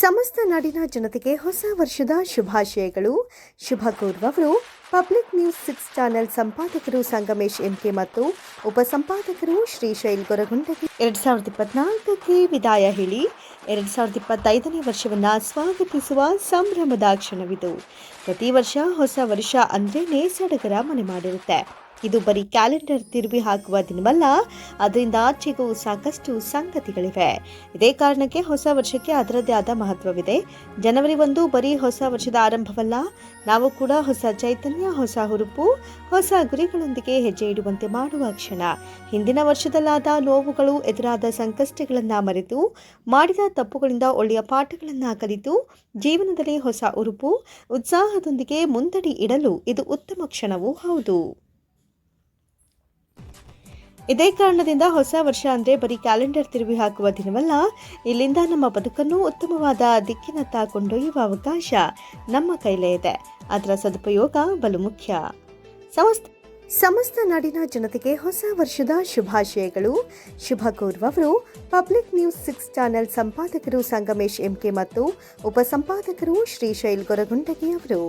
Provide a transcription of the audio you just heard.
ಸಮಸ್ತ ನಾಡಿನ ಜನತೆಗೆ ಹೊಸ ವರ್ಷದ ಶುಭಾಶಯಗಳು. ಶುಭ ಕೋರುವವರು ಪಬ್ಲಿಕ್ ನ್ಯೂಸ್ ಸಿಕ್ಸ್ ಚಾನೆಲ್ ಸಂಪಾದಕರು ಸಂಗಮೇಶ್ ಎಂಕೆ ಮತ್ತು ಉಪಸಂಪಾದಕರು ಶ್ರೀಶೈಲ್ ಗೊರಗುಂಡಗಿ. ಎರಡ್ ಸಾವಿರದ ಇಪ್ಪತ್ನಾಲ್ಕಕ್ಕೆ ವಿದಾಯ ಹೇಳಿ, ಎರಡ್ ಸಾವಿರದ ಇಪ್ಪತ್ತೈದನೇ ವರ್ಷವನ್ನು ಸ್ವಾಗತಿಸುವ ಸಂಭ್ರಮದ ಕ್ಷಣವಿದು. ಪ್ರತಿ ವರ್ಷ ಹೊಸ ವರ್ಷ ಅಂದ್ರೇನೆ ಸಡಗರ ಮನೆ ಮಾಡಿರುತ್ತೆ. ಇದು ಬರೀ ಕ್ಯಾಲೆಂಡರ್ ತಿರುವಿ ಹಾಕುವ ದಿನವಲ್ಲ, ಅದರಿಂದ ಆಚೆಗೂ ಸಾಕಷ್ಟು ಸಂಗತಿಗಳಿವೆ. ಇದೇ ಕಾರಣಕ್ಕೆ ಹೊಸ ವರ್ಷಕ್ಕೆ ಅದರದ್ದೇ ಆದ ಮಹತ್ವವಿದೆ. ಜನವರಿ ಒಂದು ಬರೀ ಹೊಸ ವರ್ಷದ ಆರಂಭವಲ್ಲ, ನಾವು ಕೂಡ ಹೊಸ ಚೈತನ್ಯ, ಹೊಸ ಹುರುಪು, ಹೊಸ ಗುರಿಗಳೊಂದಿಗೆ ಹೆಜ್ಜೆ ಇಡುವಂತೆ ಮಾಡುವ ಕ್ಷಣ. ಹಿಂದಿನ ವರ್ಷದಲ್ಲಾದ ನೋವುಗಳು ಎದುರಾದ ಸಂಕಷ್ಟಗಳನ್ನು ಮರೆತು, ಮಾಡಿದ ತಪ್ಪುಗಳಿಂದ ಒಳ್ಳೆಯ ಪಾಠಗಳನ್ನು ಕಲಿತು, ಜೀವನದಲ್ಲಿ ಹೊಸ ಉರುಪು ಉತ್ಸಾಹದೊಂದಿಗೆ ಮುಂದಡಿ ಇಡಲು ಇದು ಉತ್ತಮ ಕ್ಷಣವೂ ಹೌದು. ಇದೇ ಕಾರಣದಿಂದ ಹೊಸ ವರ್ಷ ಅಂದರೆ ಬರೀ ಕ್ಯಾಲೆಂಡರ್ ತಿರುವಿ ಹಾಕುವ ದಿನವಲ್ಲ. ಇಲ್ಲಿಂದ ನಮ್ಮ ಬದುಕನ್ನು ಉತ್ತಮವಾದ ದಿಕ್ಕಿನತ್ತ ಕೊಂಡೊಯ್ಯುವ ಅವಕಾಶ ನಮ್ಮ ಕೈಲೇ ಇದೆ. ಅದರ ಸದುಪಯೋಗ ಬಲು ಮುಖ್ಯ. ಸಮಸ್ತ ಸಮಸ್ತ ನಾಡಿನ ಜನತೆಗೆ ಹೊಸ ವರ್ಷದ ಶುಭಾಶಯಗಳು. ಶುಭ ಕೋರುವವರು ಪಬ್ಲಿಕ್ ನ್ಯೂಸ್ ಸಿಕ್ಸ್ ಚಾನೆಲ್ ಸಂಪಾದಕರು ಸಂಗಮೇಶ್ ಎಂಕೆ ಮತ್ತು ಉಪಸಂಪಾದಕರು ಶ್ರೀಶೈಲ್ ಗೊರಗುಂಡಗಿ ಅವರು.